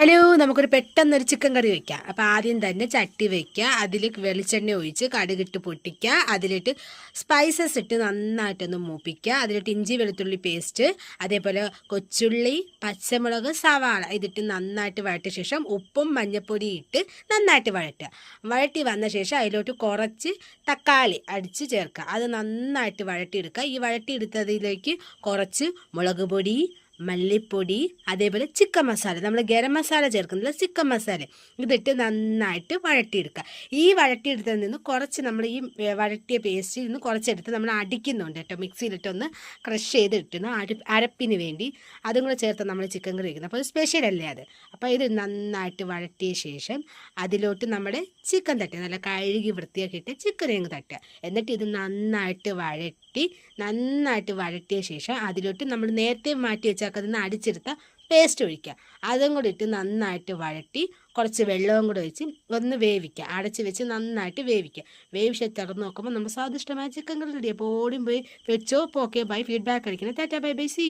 Hello നമുക്കൊരു പെട്ടെന്നൊരു chicken കറി വെക്കാം. അപ്പോൾ ആദ്യം തന്നെ ചട്ടി വെക്കുക. അതിൽ വെളിച്ചെണ്ണ ഒഴിച്ച് കടുകിട്ട് പൊട്ടിക്കുക. അതിലിട്ട് സ്പൈസസ് ഇട്ട് നന്നായിട്ടൊന്ന് മൂപ്പിക്കുക. അതിലിട്ട് ഇഞ്ചി വെളുത്തുള്ളി പേസ്റ്റ് അതേപോലെ കൊച്ചുള്ളി പച്ചമുളക് സവാള ഇതിട്ട് നന്നായിട്ട് വഴറ്റിയ ശേഷം ഉപ്പും മഞ്ഞൾപ്പൊടി ഇട്ട് നന്നായിട്ട് വഴറ്റുക. വഴറ്റി വന്ന ശേഷം അതിലോട്ട് കുറച്ച് തക്കാളി അടിച്ച് ചേർക്കുക. അത് നന്നായിട്ട് വഴറ്റിയെടുക്കുക. ഈ വഴറ്റിയെടുത്തതിലേക്ക് കുറച്ച് മുളക് പൊടി മല്ലിപ്പൊടി അതേപോലെ ചിക്കൻ മസാല. നമ്മൾ ഗരം മസാല ചേർക്കുന്നില്ല ചിക്കൻ മസാല. ഇതിട്ട് നന്നായിട്ട് വഴട്ടിയെടുക്കുക ഈ വഴട്ടിയെടുത്തതിൽ നിന്ന് കുറച്ച് നമ്മൾ ഈ വഴട്ടിയ പേസ്റ്റിൽ നിന്ന് കുറച്ചെടുത്ത് നമ്മൾ അടിക്കുന്നുണ്ട് കേട്ടോ. മിക്സിയിലിട്ടൊന്ന് ക്രഷ് ചെയ്തിട്ടുന്നു അര അരപ്പിന് വേണ്ടി. അതും കൂടെ ചേർത്ത് നമ്മൾ ചിക്കൻ കറി വയ്ക്കുന്നത് അപ്പോൾ സ്പെഷ്യൽ അല്ലേ അത്? അപ്പോൾ ഇത് നന്നായിട്ട് വഴട്ടിയ ശേഷം അതിലോട്ട് നമ്മുടെ ചിക്കൻ തട്ടുക. നല്ല കഴുകി വൃത്തിയാക്കിയിട്ട് ചിക്കൻ അങ്ങ് തട്ടുക. എന്നിട്ട് ഇത് നന്നായിട്ട് വഴറ്റി നന്നായിട്ട് വഴട്ടിയ ശേഷം അതിലോട്ട് നമ്മൾ നേരത്തെ മാറ്റി വെച്ചാൽ അതിൽ നിന്ന് അടിച്ചെടുത്ത പേസ്റ്റ് ഒഴിക്കുക. അതും കൂടി ഇട്ട് നന്നായിട്ട് വഴട്ടി കുറച്ച് വെള്ളവും കൂടെ ഒഴിച്ച് ഒന്ന് വേവിക്കുക. അടച്ച് വെച്ച് നന്നായിട്ട് വേവിക്കുക. വേവിച്ച് തുറന്ന് നോക്കുമ്പോൾ നമ്മൾ സ്വാദിഷ്ടമായ ചിക്കൻ കറി റെഡി അപ്പോൾ ഓടിയും പോയി വെച്ചോ പോക്കെ ബൈ ഫീഡ്ബാക്ക് അടിക്കണം ടാറ്റാ ബൈ ബൈ സി